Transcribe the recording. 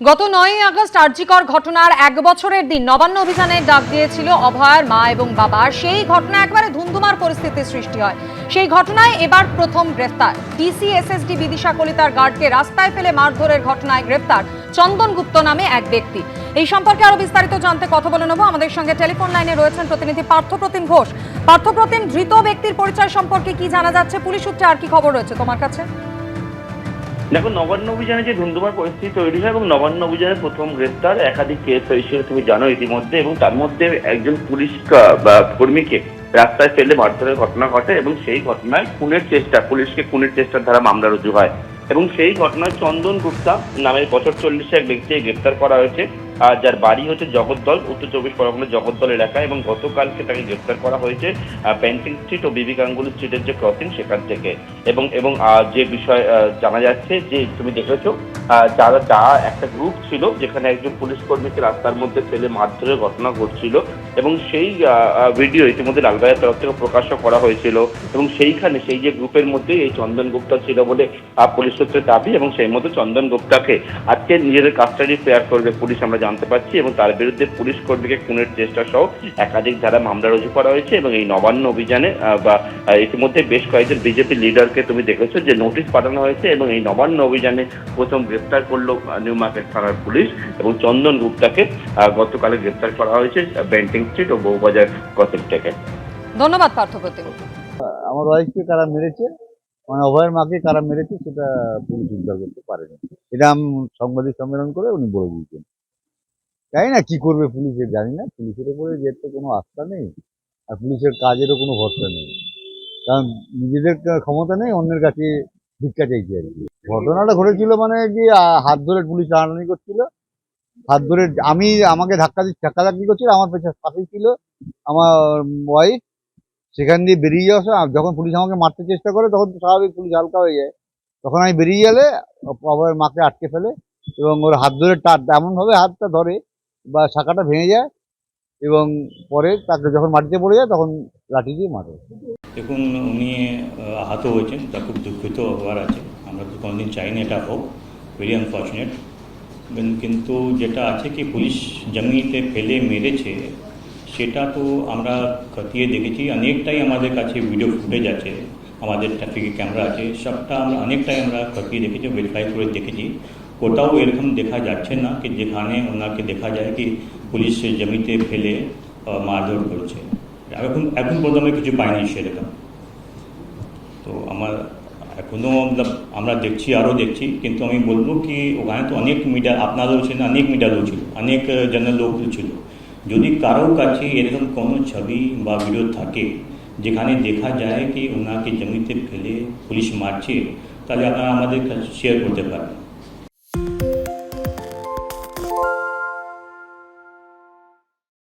গত নয়ই আগস্ট আর্জিকর ঘটনার এক বছরের দিন নবান্ন অভিযানের ডাক দিয়েছিল অভয়ার মা এবং বাবা। সেই ঘটনা একবারে ধুমধুমার পরিস্থিতির সৃষ্টি হয়। সেই ঘটনায় এবার প্রথম গ্রেফতার। ডিসি এসএসডি বিদিশা কলিতার গার্ডকে রাস্তায় ফেলে মারধরের ঘটনায় গ্রেফতার চন্দন গুপ্ত নামে এক ব্যক্তি। এই সম্পর্কে আরও বিস্তারিত জানতে কথা বলে নেব। আমাদের সঙ্গে টেলিফোন লাইনে রয়েছেন প্রতিনিধি পার্থপ্রতিম ঘোষ। পার্থপ্রতিম ধৃত ব্যক্তির পরিচয় সম্পর্কে কি জানা যাচ্ছে? পুলিশ সূত্রে আর কি খবর রয়েছে তোমার কাছে? দেখো, নবান্ন অভিযানে যে ধুন্ধুমার পরিস্থিতি তৈরি হয় এবং নবান্ন অভিযানের প্রথম গ্রেপ্তার একাধিক কেস হয়েছিল, তুমি জানো ইতিমধ্যে, এবং তার মধ্যে একজন পুলিশ বা কর্মীকে রাস্তায় ফেলে মারধরের ঘটনা ঘটে এবং সেই ঘটনায় খুনের চেষ্টা, পুলিশকে খুনের চেষ্টার দ্বারা মামলা রুজু হয়। এবং সেই ঘটনায় চন্দন গুপ্তা নামের বছর চল্লিশে এক ব্যক্তিকে গ্রেপ্তার করা হয়েছে। আর যার বাড়ি হচ্ছে জগদ্দল, উত্তর চব্বিশ পরগনা জগদ্দল এলাকা এবং গতকালকে তাকে গ্রেপ্তার করা হয়েছে ব্যান্টিং স্ট্রিট ও বিবি গাঙ্গুলি স্ট্রিটের যে ক্রসিং সেখান থেকে। এবং এবং যে বিষয় জানা যাচ্ছে যে তুমি দেখেছ যারা যা একটা গ্রুপ ছিল যেখানে একজন পুলিশ কর্মীকে রাস্তার মধ্যে ফেলে মারধরের ঘটনা ঘটছিল এবং সেই ভিডিও ইতিমধ্যে লালবাজার তরফ থেকে প্রকাশ্য করা হয়েছিল এবং সেইখানে সেই যে গ্রুপের মধ্যে এই চন্দন গুপ্তা ছিল বলে পুলিশ সূত্রে দাবি এবং সেই মতো চন্দন গুপ্তাকে আজকে নিজেদের কাস্টাডি ফেয়ার করবে পুলিশ, আমরা জানতে পারছি এবং তার বিরুদ্ধে পুলিশ কর্মীকে খুনের চেষ্টা সহ একাধিক ধারা মামলা রুজু করা হয়েছে এবং এই নবান্ন অভিযানে আহ, বা ইতিমধ্যে বেশ কয়েকজন বিজেপি লিডারকে তুমি দেখেছ যে নোটিশ পাঠানো হয়েছে এবং এই নবান্ন অভিযানে প্রথম গ্রেপ্তার করল নিউ মার্কেট থানার পুলিশ এবং চন্দন গুপ্তাকে আহ, গতকালে গ্রেপ্তার করা হয়েছে বেন্টিং স্ট্রিট ও বউবাজার কসিক থেকে। ধন্যবাদ পার্থপ্রতিম আমার ওয়াইফকে কারা মেরেছে? মানে অভয়ের মাকে কারা মেরেছে সেটা পুলিশ উদ্ধার করতে পারেনি। এটা আমি সাংবাদিক সম্মেলন করে উনি বলে দিয়েছেন। জানি না কি করবে পুলিশের, জানি না। পুলিশের উপরে যে তো কোনো আস্থা নেই, আর পুলিশের কাজেরও কোনো ভরসা নেই। কারণ নিজেদের ক্ষমতা নেই, অন্যের কাছে ভিক্ষা চাইছে আর কি। ঘটনাটা ঘটেছিল মানে কি হাত ধরে পুলিশ টানাটানি করছিল। হাত ধরে আমি আমাকে ধাক্কা ধাক্কা ধাক্কি করছিল, আমার পেছনে পাশেই ছিল আমার ওয়াইফ সেখান দিয়ে বেরিয়ে সময় যখন পুলিশ আমাকে মারতে চেষ্টা করে, তখন তো স্বাভাবিক পুলিশ হালকা হয়ে যায়। তখন আমি বেরিয়ে গেলে মাকে আটকে ফেলে এবং ওর হাত ধরে টাট এমনভাবে হাতটা ধরে বা শাখাটা ভেঙে যায় এবং পরে তাকে যখন মাটিতে পড়ে যায় তখন লাঠি দিয়ে মারে। দেখুন, উনি আহত হয়েছেন তা খুব দুঃখিত হওয়ার আছে। আমরা তো কোনোদিন চাই না এটা হোক ভেরি আনফর্চুনেট কিন্তু যেটা আছে কি, পুলিশ জমিতে ফেলে মেরেছে, সেটা তো আমরা খতিয়ে দেখেছি। অনেকটাই আমাদের কাছে ভিডিও ফুটেজ আছে। আমাদের ট্রাফিকের ক্যামেরা আছে। সবটা আমরা অনেকটাই আমরা খতিয়ে দেখেছি ভেরিফাই করে দেখেছি। কোথাও এরকম দেখা যাচ্ছে না কি যেখানে ওনাকে দেখা যায় কি পুলিশ জমিতে ফেলে মারধর করছে। এখন এখন পর্যন্ত আমি কিছু পাইনি সেরকম। তো আমার এখনও আমরা দেখছি, আরও দেখছি। কিন্তু আমি বলব কি, ওখানে তো অনেক মিডিয়া আপনারাও ছিলেন, অনেক মিডিয়া লোক ছিল, অনেক জনের লোক ছিল। যদি কারোর কাছে এরকম কোনো ছবি বা ভিডিও থাকে যেখানে দেখা যায় কি ওনাকে জমিতে ফেলে পুলিশ মারছে তাহলে আপনারা আমাদের কাছে শেয়ার করতে পারেন